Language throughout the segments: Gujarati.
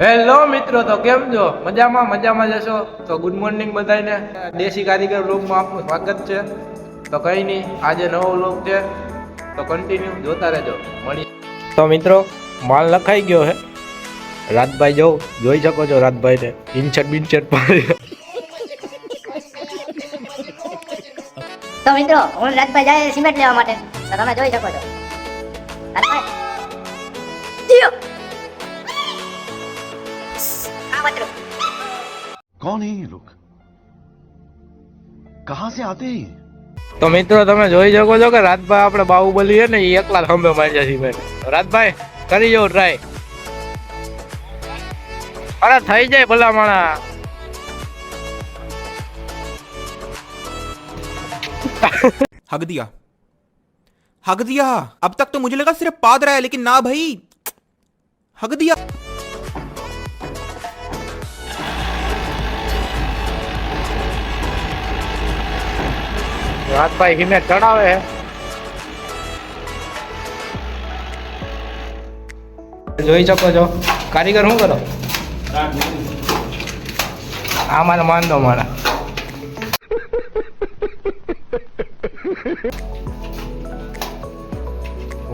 હેલો મિત્રો, તો કેમ છો? મજામાં મજામાં જશો? તો ગુડ મોર્નિંગ બધાને દેશી કારીગર વ્લોગમાં આપનું સ્વાગત છે. તો કંઈ નહીં, આજે નવો વ્લોગ છે. તો કન્ટિન્યુ જોતા રહેજો. મળી તો મિત્રો, માલ લખાઈ ગયો હે. રાતભાઈ જો જોઈ શકો છો રાતભાઈને. ઇન્ચટ બિન્ચટ પાડી. તો મિત્રો, હું રાજભાઈ જાય સિમેન્ટ લેવા માટે. તો તમે જોઈ શકો છો. कौन है ये लोग कहां से आते हैं ये? તો મિત્રો તમે જોઈ શકો છો કે રાતભાઈ આપણે બાહુબલી છે ને એ એકલા ખંભે માર્યા સિમેન્ટ રાતભાઈ કરી જવું ટ્રાય અરે થઈ જાય ભલા માણા हक दिया हक दिया अब तक तो मुझे लगा सिर्फ पाद रहा है लेकिन ना भाई हक दिया રાતભાઈ હિમે ચડાવે. જોઈ શકો છો. કારીગર શું કરો? આ મારે માનતો મારા.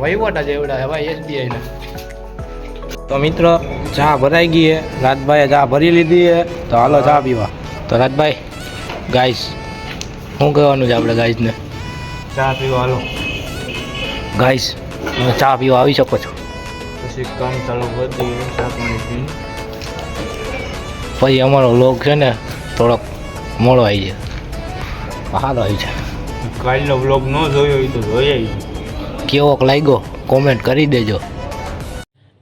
વહીવટ જ એવડા હે ભાઈ એસબીઆઈ ના. તો મિત્રો, ચા ભરાઈ ગઈ હે રાજભાઈએ ચા ભરી લીધી હે તો હાલો ચા પીવા. તો રાજભાઈ, ગાઈસ શું કહેવાનું છે આપણે ગાઈસને ચા પીવા હાલો. ગાઈસ તમે ચા પીવા આવી શકો છો. પછી કામ ચાલુ કરી દઈએ ચા પાણી પીને. પછી અમારો લોક છે ને થોડોક મોડો આવી જાય. સારો આવી જાય. કાલનો બ્લોગ ન જોયો હોય તો જોઈ આવી કેવોક લાગ્યો? કોમેન્ટ કરી દેજો.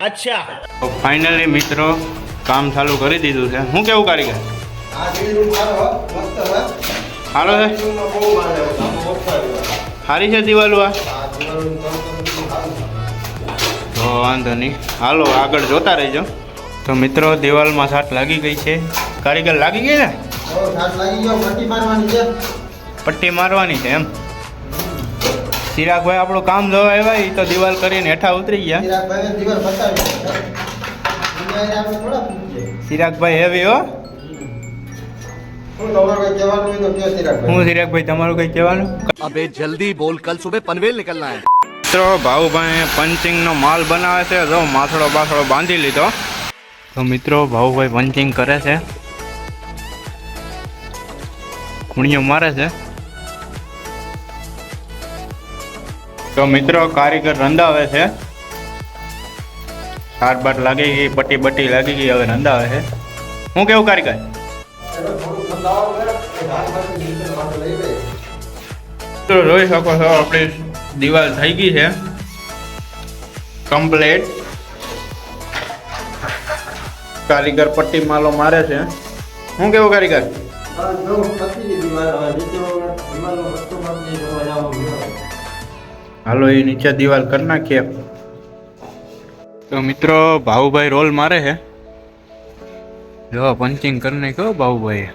અચ્છા. ફાઇનલી મિત્રો કામ ચાલુ કરી દીધું છે. હું કેવું કારીગર? સારો છે સારી છે દિવાલો આ? તો વાંધો નહીં. હાલો આગળ જોતા રહેજો. તો મિત્રો દિવાલમાં સાટ લાગી ગઈ છે. કારીગર લાગી ગઈ ને પટ્ટી મારવાની છે એમ? ચિરાગભાઈ આપણું કામ જોવા આવ્યા એ તો દિવાલ કરીને હેઠા ઉતરી ગયા. ચિરાગભાઈ હેવી હો. હું સિરાગભાઈ તમારું કઈ કહેવાનું? અબે જલ્દી બોલ કલ સુબહ પનવેલ નીકળના હે. મિત્રો ભાઉભાઈ પંચિંગ નો માલ બનાવે છે. જો માથડો બાથડો બાંધી લીધો. તો મિત્રો ભાવભાઈ પંચિંગ કરે છે. ખૂણીઓ મારે છે. તો મિત્રો કારીગર રંધાવે છે. સાર બાર લાગી ગઈ પટ્ટી બટ્ટી લાગી ગઈ હવે રંધાવે છે. હું કેવું કારીગર? તો જોઈ શકો છો, આપણી દિવાલ થઈ ગઈ છે. કમ્પ્લેટ કારીગર પટ્ટી માલો મારે છે. હું કેવું કારીગર? હાલો, એ નીચે દિવાલ કરી નાખીએ. તો મિત્રો, ભાઉભાઈ રોલ મારે છે. જો, પંચિંગ કરી નાખ્યો ભાઉભાઈ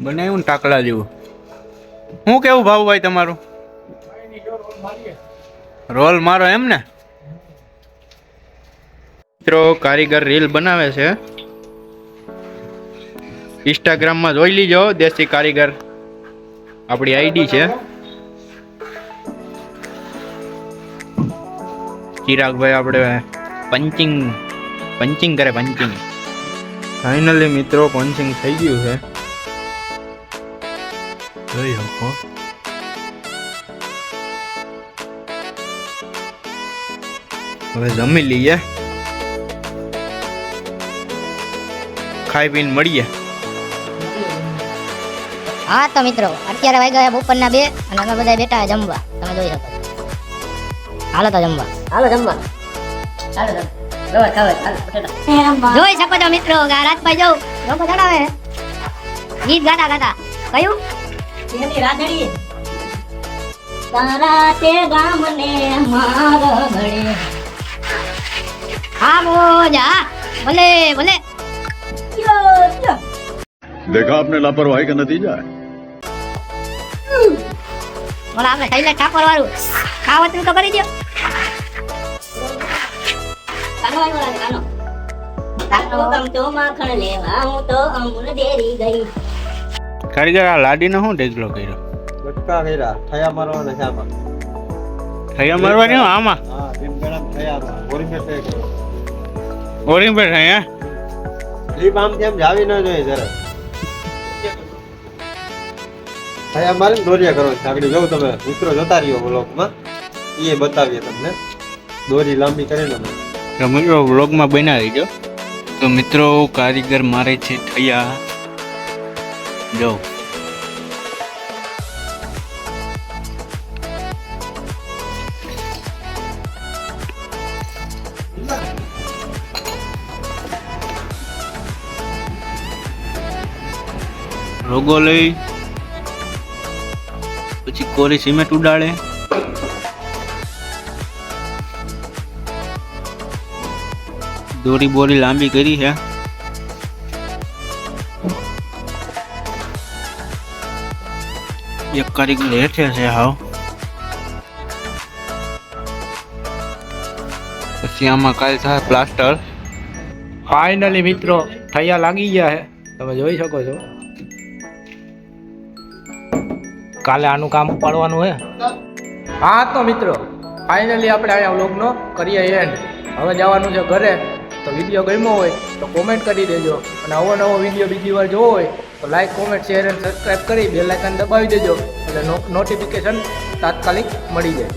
બનાવ્યું ને ટાકલા જેવું. હું કેવું ભાઉભાઈ તમારું? રોલ મારો એમ ને? મિત્રો, કારીગર રીલ બનાવે છે. ઇન્સ્ટાગ્રામમાં જોઈ લીજો, દેશી કારીગર. આપણી આઈડી છે. ચિરાગભાઈ આપણે પંચિંગ પંચિંગ કરે, પંચિંગ. ફાઇનલી મિત્રો, પંચિંગ થઈ ગયું છે. જોઈ જમી લઈએ. ખાઈ પીને મળીએ. હા તો મિત્રો અત્યારે વાગ્યા બપોરના બે અને અમે બધા બેઠા જમવા. તમે જોઈ શકો હાલો તો જમવા. હાલો જમવા. જોઈ શકો છો મિત્રો કે આ રાજભાઈ જો લોકો ચડાવે ગીત ગાતા ગાતા. કયું? રાધડી તારા તે ગામને માર ઘડે હા મોજા ભલે ભલે देखा आपने लापरवाही का नतीजा है બોલા આપણે થઈને ઠાકોર વાળું ખાવતનું તો કરી દો કાનો આવ્યો લાગે કાનો કાકો ગમતો માખણ લેવા હું તો અમૂલ ડેરી ગઈ કારીગર આ લાડીનો શું ઢેગલો કર્યો? બટકા કર્યા થયા મારવાના છે આમાં. થયા મારવાની આમાં? હા એમ ગરમ થયા બોરી મેં થઈ ગયો ઓરિંગ પર થયા લીપ આમ તેમ જાવી ન જોઈએ જરા. થયા મારે દોરિયા કરો. આગળ જોઉં તમે. મિત્રો જોતા રહ્યો બ્લોગમાં એ બતાવીએ તમને. દોરી લાંબી કરીને અમે તો મિત્રો બ્લોગમાં બનાવી દો. તો મિત્રો કારીગર મારે છે થયા જો રોગો લઈ પછી કોરી સિમેન્ટ ઉડાડે. દોરી બોરી લાંબી કરી છે એક કારીગર હેઠે છે હાવ. પછી આમાં કાલ થાય પ્લાસ્ટર ફાઇનલી મિત્રો થયા લાગી ગયા છે તમે જોઈ શકો છો. કાલે આનું કામ ઉપાડવાનું છે હા તો મિત્રો ફાઇનલી આપણે અહીંયા વ્લોગનો કરીએ એન્ડ હવે જવાનું છે ઘરે. તો વીડિયો ગમ્યો હોય તો કોમેન્ટ કરી દેજો. અને નવો નવો વીડિયો બીજી વાર જોવો હોય તો લાઈક કોમેન્ટ શેર અને સબસ્ક્રાઈબ કરી બેલ આઇકન દબાવી દેજો. એટલે નોટિફિકેશન તાત્કાલિક મળી જાય.